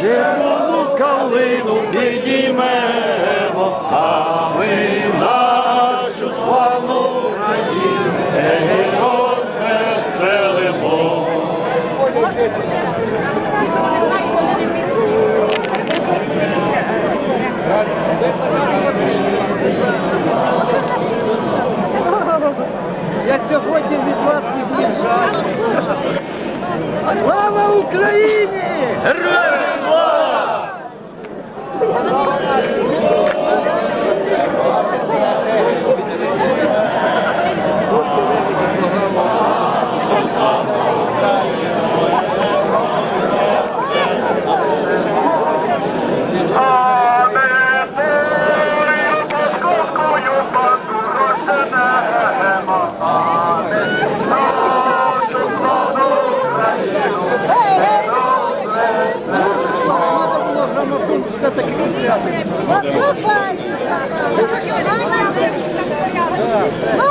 червону калину підіймемо, а ми нашу славну Україну розвеселимо. Я сьогодні від вас від'їжджаю. Слава Україні! Героям Треба